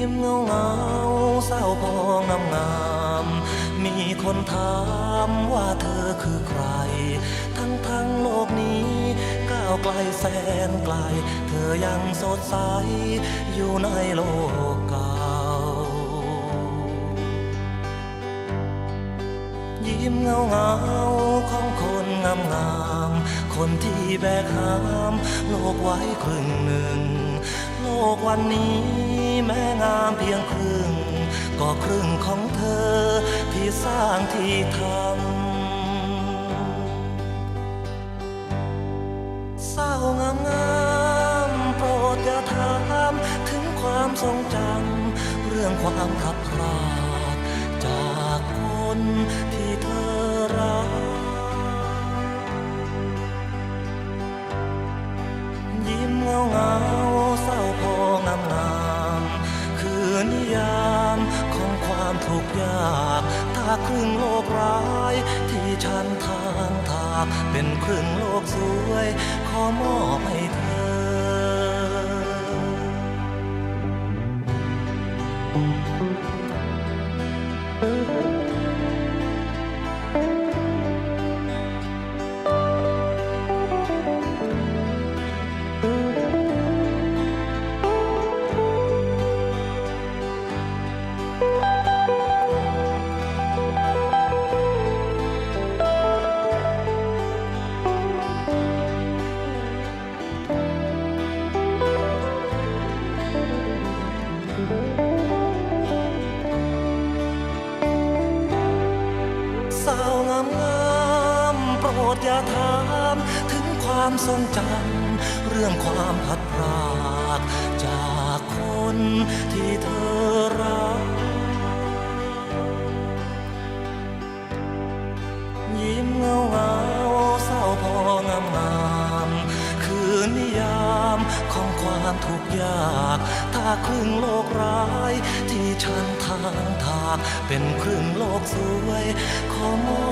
ยิ้มเงาเงาเศร้าพองงามงามมีคนถามว่าเธอคือใคร ทั้งทั้งโลกนี้ก้าวไกลแสนไกล เธอยังสดใสอยู่ในโลกเก่ายิ้มเงาเงาของคนงามงามคนที่แบกหาม โลกไว้ครึ่งหนึ่ง โลกวันนี้ งามเพียงครึ่ง ก็ครึ่งของเธอที่สร้างที่ทำเศร้างามงามโปรดอย่าถามถึงความทรงจำเรื่องความพลัดพรากจากคนที่เธอรักากถ้าครึ่งโลกร้าย ที่ฉันทางทากเป็นครึ่งโลกสวย ขอมอบให้เธอ สาวงามงามโปรดอย่าถามถึงความทรงจำเรื่องความพัดพรากจากคนที่เธอรัก ยิ้มเงาเงาเศร้าพองามงาม คือนิยามของความทุกข์ยาก ครึ่งโลกร้าย ที่ฉันทางทากเป็นครึ่งโลกสวยขอมอบให้เธอ